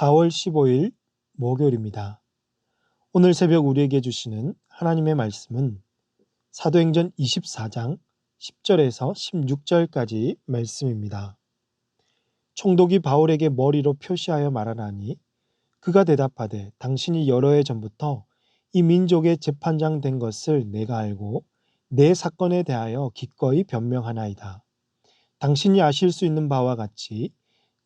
4월 15일 목요일입니다. 오늘 새벽 우리에게 주시는 하나님의 말씀은 사도행전 24장 10절에서 16절까지 말씀입니다. 총독이 바울에게 머리로 표시하여 말하나니 그가 대답하되 당신이 여러 해 전부터 이 민족의 재판장 된 것을 내가 알고 내 사건에 대하여 기꺼이 변명하나이다. 당신이 아실 수 있는 바와 같이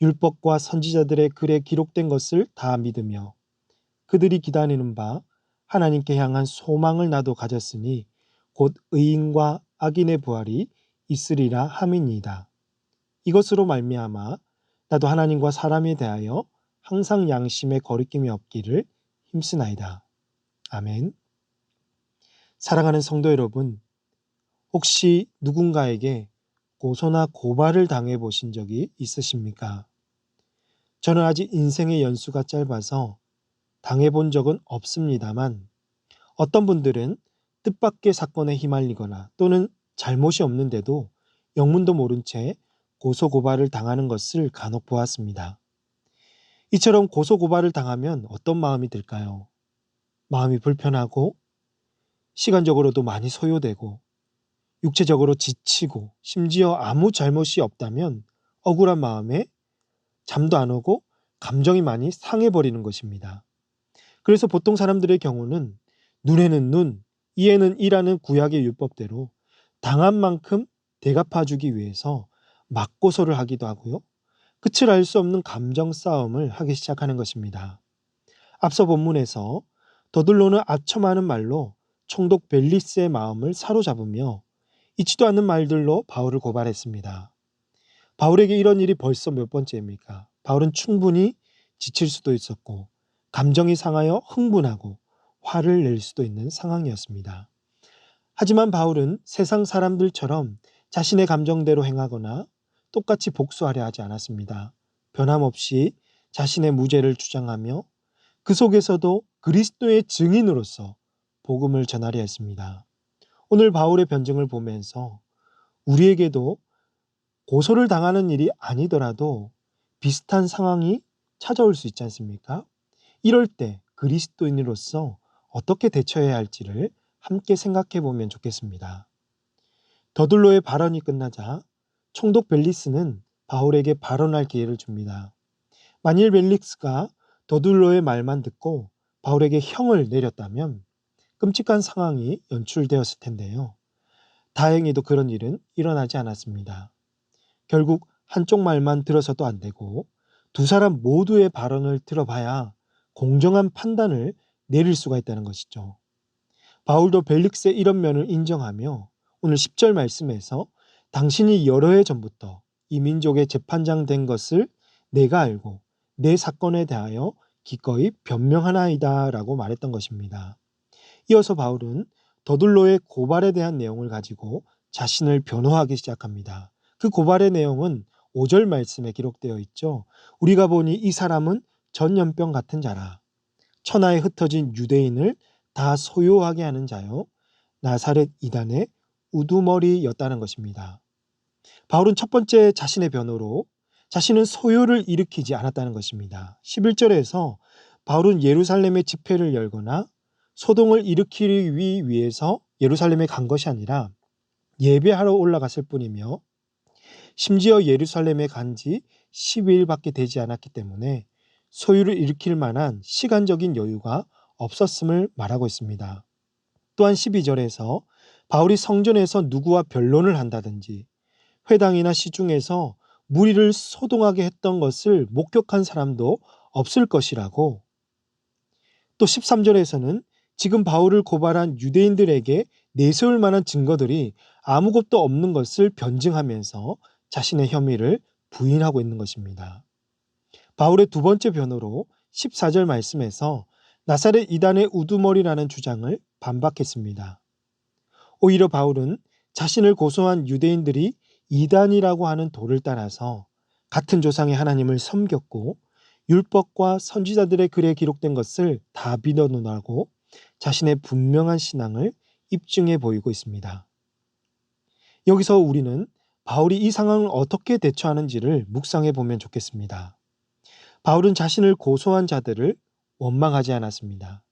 율법과 선지자들의 글에 기록된 것을 다 믿으며 그들이 기다리는 바 하나님께 향한 소망을 나도 가졌으니 곧 의인과 악인의 부활이 있으리라 함이니이다. 이것으로 말미암아 나도 하나님과 사람에 대하여 항상 양심에 거리낌이 없기를 힘쓰나이다. 아멘. 사랑하는 성도 여러분, 혹시 누군가에게 고소나 고발을 당해 보신 적이 있으십니까? 저는 아직 인생의 연수가 짧아서 당해 본 적은 없습니다만 어떤 분들은 뜻밖의 사건에 휘말리거나 또는 잘못이 없는데도 영문도 모른 채 고소고발을 당하는 것을 간혹 보았습니다. 이처럼 고소고발을 당하면 어떤 마음이 들까요? 마음이 불편하고 시간적으로도 많이 소요되고 육체적으로 지치고 심지어 아무 잘못이 없다면 억울한 마음에 잠도 안 오고 감정이 많이 상해버리는 것입니다. 그래서 보통 사람들의 경우는 눈에는 눈, 이에는 이라는 구약의 율법대로 당한 만큼 대갚아주기 위해서 맞고소를 하기도 하고요. 끝을 알 수 없는 감정 싸움을 하기 시작하는 것입니다. 앞서 본문에서 더들로는 아첨하는 말로 총독 벨리스의 마음을 사로잡으며 잊지도 않는 말들로 바울을 고발했습니다. 바울에게 이런 일이 벌써 몇 번째입니까? 바울은 충분히 지칠 수도 있었고 감정이 상하여 흥분하고 화를 낼 수도 있는 상황이었습니다. 하지만 바울은 세상 사람들처럼 자신의 감정대로 행하거나 똑같이 복수하려 하지 않았습니다. 변함없이 자신의 무죄를 주장하며 그 속에서도 그리스도의 증인으로서 복음을 전하려 했습니다. 오늘 바울의 변증을 보면서 우리에게도 고소를 당하는 일이 아니더라도 비슷한 상황이 찾아올 수 있지 않습니까? 이럴 때 그리스도인으로서 어떻게 대처해야 할지를 함께 생각해 보면 좋겠습니다. 더들로의 발언이 끝나자 총독 벨리스는 바울에게 발언할 기회를 줍니다. 만일 벨릭스가 더둘로의 말만 듣고 바울에게 형을 내렸다면 끔찍한 상황이 연출되었을 텐데요. 다행히도 그런 일은 일어나지 않았습니다. 결국 한쪽 말만 들어서도 안 되고 두 사람 모두의 발언을 들어봐야 공정한 판단을 내릴 수가 있다는 것이죠. 바울도 벨릭스의 이런 면을 인정하며 오늘 10절 말씀에서 당신이 여러 해 전부터 이 민족의 재판장 된 것을 내가 알고 내 사건에 대하여 기꺼이 변명하나이다 라고 말했던 것입니다. 이어서 바울은 더둘로의 고발에 대한 내용을 가지고 자신을 변호하기 시작합니다. 그 고발의 내용은 5절 말씀에 기록되어 있죠. 우리가 보니 이 사람은 전염병 같은 자라. 천하에 흩어진 유대인을 다 소요하게 하는 자요. 나사렛 이단의 우두머리였다는 것입니다. 바울은 첫 번째 자신의 변호로 자신은 소요를 일으키지 않았다는 것입니다. 11절에서 바울은 예루살렘의 집회를 열거나 소동을 일으키기 위해서 예루살렘에 간 것이 아니라 예배하러 올라갔을 뿐이며 심지어 예루살렘에 간 지 12일밖에 되지 않았기 때문에 소유를 일으킬 만한 시간적인 여유가 없었음을 말하고 있습니다. 또한 12절에서 바울이 성전에서 누구와 변론을 한다든지 회당이나 시중에서 무리를 소동하게 했던 것을 목격한 사람도 없을 것이라고 또 13절에서는 지금 바울을 고발한 유대인들에게 내세울 만한 증거들이 아무것도 없는 것을 변증하면서 자신의 혐의를 부인하고 있는 것입니다. 바울의 두 번째 변호로 14절 말씀에서 나사렛 이단의 우두머리라는 주장을 반박했습니다. 오히려 바울은 자신을 고소한 유대인들이 이단이라고 하는 도를 따라서 같은 조상의 하나님을 섬겼고 율법과 선지자들의 글에 기록된 것을 다 믿어놓으라고 자신의 분명한 신앙을 입증해 보이고 있습니다. 여기서 우리는 바울이 이 상황을 어떻게 대처하는지를 묵상해 보면 좋겠습니다. 바울은 자신을 고소한 자들을 원망하지 않았습니다.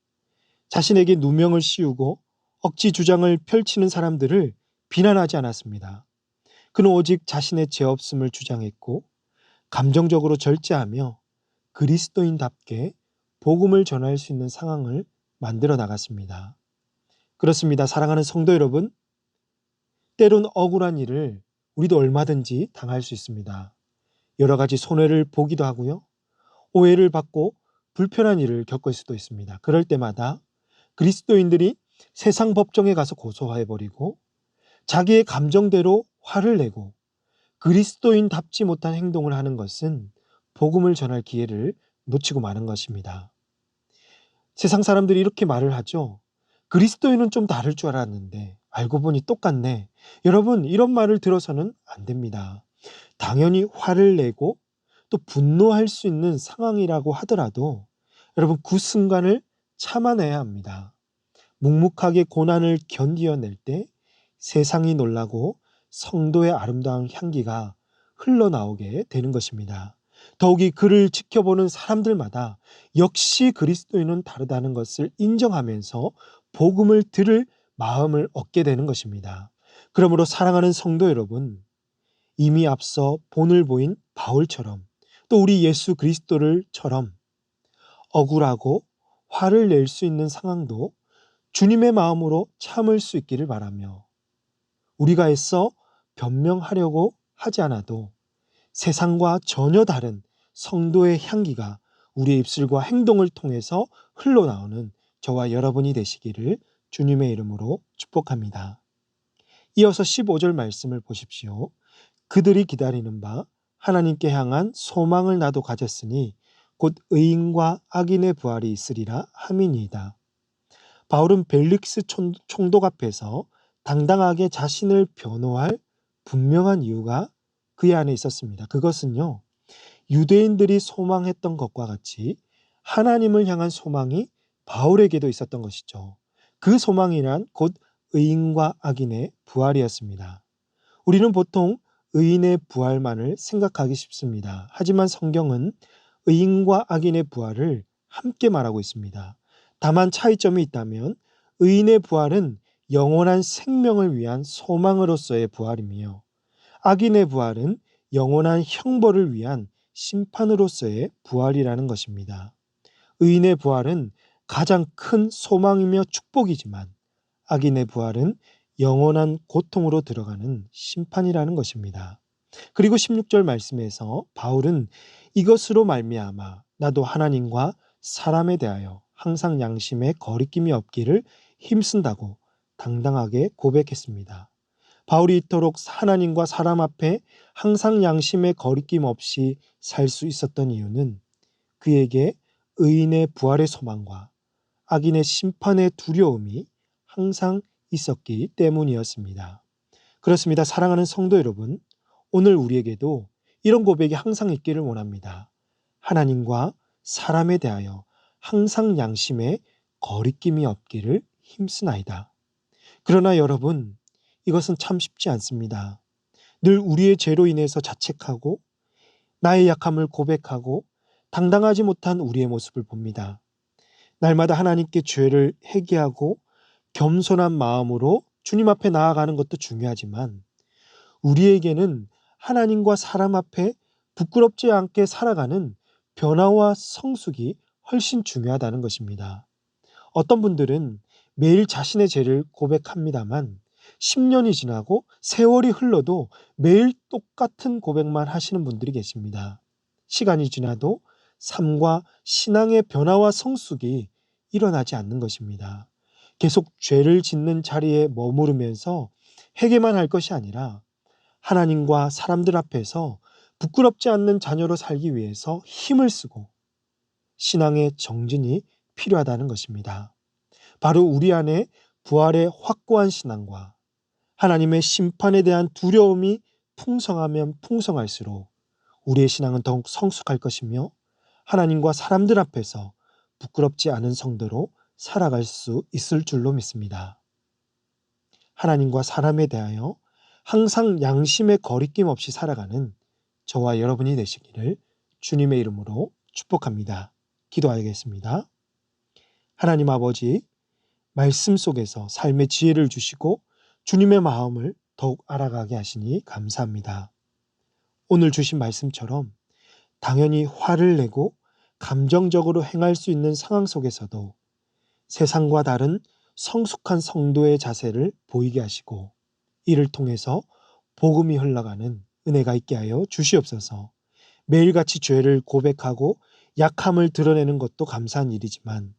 자신에게 누명을 씌우고 억지 주장을 펼치는 사람들을 비난하지 않았습니다. 그는 오직 자신의 죄 없음을 주장했고 감정적으로 절제하며 그리스도인답게 복음을 전할 수 있는 상황을 만들어 나갔습니다. 그렇습니다. 사랑하는 성도 여러분, 때론 억울한 일을 우리도 얼마든지 당할 수 있습니다. 여러 가지 손해를 보기도 하고요. 오해를 받고 불편한 일을 겪을 수도 있습니다. 그럴 때마다 그리스도인들이 세상 법정에 가서 고소해버리고 자기의 감정대로 화를 내고 그리스도인답지 못한 행동을 하는 것은 복음을 전할 기회를 놓치고 마는 것입니다. 세상 사람들이 이렇게 말을 하죠. 그리스도인은 좀 다를 줄 알았는데 알고 보니 똑같네. 여러분, 이런 말을 들어서는 안 됩니다. 당연히 화를 내고 또 분노할 수 있는 상황이라고 하더라도 여러분 그 순간을 참아내야 합니다. 묵묵하게 고난을 견디어낼 때 세상이 놀라고 성도의 아름다운 향기가 흘러나오게 되는 것입니다. 더욱이 그를 지켜보는 사람들마다 역시 그리스도인은 다르다는 것을 인정하면서 복음을 들을 마음을 얻게 되는 것입니다. 그러므로 사랑하는 성도 여러분, 이미 앞서 본을 보인 바울처럼 또 우리 예수 그리스도를처럼 억울하고 화를 낼 수 있는 상황도 주님의 마음으로 참을 수 있기를 바라며 우리가 애써 변명하려고 하지 않아도 세상과 전혀 다른 성도의 향기가 우리의 입술과 행동을 통해서 흘러나오는 저와 여러분이 되시기를 주님의 이름으로 축복합니다. 이어서 15절 말씀을 보십시오. 그들이 기다리는 바 하나님께 향한 소망을 나도 가졌으니 곧 의인과 악인의 부활이 있으리라 함이니이다. 바울은 벨릭스 총독 앞에서 당당하게 자신을 변호할 분명한 이유가 그의 안에 있었습니다. 그것은요, 유대인들이 소망했던 것과 같이 하나님을 향한 소망이 바울에게도 있었던 것이죠. 그 소망이란 곧 의인과 악인의 부활이었습니다. 우리는 보통 의인의 부활만을 생각하기 쉽습니다. 하지만 성경은 의인과 악인의 부활을 함께 말하고 있습니다. 다만 차이점이 있다면 의인의 부활은 영원한 생명을 위한 소망으로서의 부활이며 악인의 부활은 영원한 형벌을 위한 심판으로서의 부활이라는 것입니다. 의인의 부활은 가장 큰 소망이며 축복이지만 악인의 부활은 영원한 고통으로 들어가는 심판이라는 것입니다. 그리고 16절 말씀에서 바울은 이것으로 말미암아 나도 하나님과 사람에 대하여 항상 양심에 거리낌이 없기를 힘쓴다고 당당하게 고백했습니다. 바울이 이토록 하나님과 사람 앞에 항상 양심에 거리낌 없이 살 수 있었던 이유는 그에게 의인의 부활의 소망과 악인의 심판의 두려움이 항상 있었기 때문이었습니다. 그렇습니다. 사랑하는 성도 여러분, 오늘 우리에게도 이런 고백이 항상 있기를 원합니다. 하나님과 사람에 대하여 항상 양심에 거리낌이 없기를 힘쓰나이다. 그러나 여러분, 이것은 참 쉽지 않습니다. 늘 우리의 죄로 인해서 자책하고 나의 약함을 고백하고 당당하지 못한 우리의 모습을 봅니다. 날마다 하나님께 죄를 회개하고 겸손한 마음으로 주님 앞에 나아가는 것도 중요하지만 우리에게는 하나님과 사람 앞에 부끄럽지 않게 살아가는 변화와 성숙이 훨씬 중요하다는 것입니다. 어떤 분들은 매일 자신의 죄를 고백합니다만 10년이 지나고 세월이 흘러도 매일 똑같은 고백만 하시는 분들이 계십니다. 시간이 지나도 삶과 신앙의 변화와 성숙이 일어나지 않는 것입니다. 계속 죄를 짓는 자리에 머무르면서 회개만 할 것이 아니라 하나님과 사람들 앞에서 부끄럽지 않는 자녀로 살기 위해서 힘을 쓰고 신앙의 정진이 필요하다는 것입니다. 바로 우리 안에 부활의 확고한 신앙과 하나님의 심판에 대한 두려움이 풍성하면 풍성할수록 우리의 신앙은 더욱 성숙할 것이며 하나님과 사람들 앞에서 부끄럽지 않은 성도로 살아갈 수 있을 줄로 믿습니다. 하나님과 사람에 대하여 항상 양심의 거리낌 없이 살아가는 저와 여러분이 되시기를 주님의 이름으로 축복합니다. 기도하겠습니다. 하나님 아버지, 말씀 속에서 삶의 지혜를 주시고 주님의 마음을 더욱 알아가게 하시니 감사합니다. 오늘 주신 말씀처럼 당연히 화를 내고 감정적으로 행할 수 있는 상황 속에서도 세상과 다른 성숙한 성도의 자세를 보이게 하시고 이를 통해서 복음이 흘러가는 은혜가 있게 하여 주시옵소서. 매일같이 죄를 고백하고 약함을 드러내는 것도 감사한 일이지만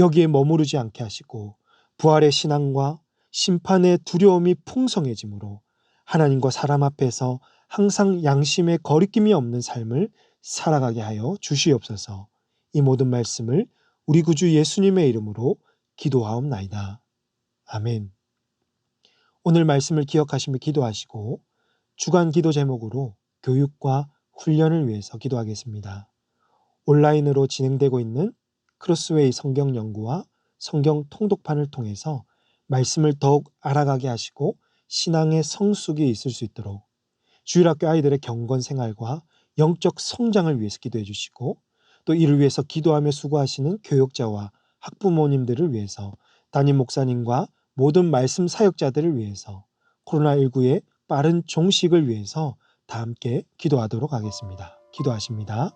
여기에 머무르지 않게 하시고 부활의 신앙과 심판의 두려움이 풍성해지므로 하나님과 사람 앞에서 항상 양심의 거리낌이 없는 삶을 살아가게 하여 주시옵소서. 이 모든 말씀을 우리 구주 예수님의 이름으로 기도하옵나이다. 아멘. 오늘 말씀을 기억하시며 기도하시고 주간 기도 제목으로 교육과 훈련을 위해서 기도하겠습니다. 온라인으로 진행되고 있는 크로스웨이 성경 연구와 성경 통독판을 통해서 말씀을 더욱 알아가게 하시고 신앙의 성숙이 있을 수 있도록 주일학교 아이들의 경건 생활과 영적 성장을 위해서 기도해 주시고 또 이를 위해서 기도하며 수고하시는 교육자와 학부모님들을 위해서 담임 목사님과 모든 말씀 사역자들을 위해서 코로나19의 빠른 종식을 위해서 다 함께 기도하도록 하겠습니다. 기도하십니다.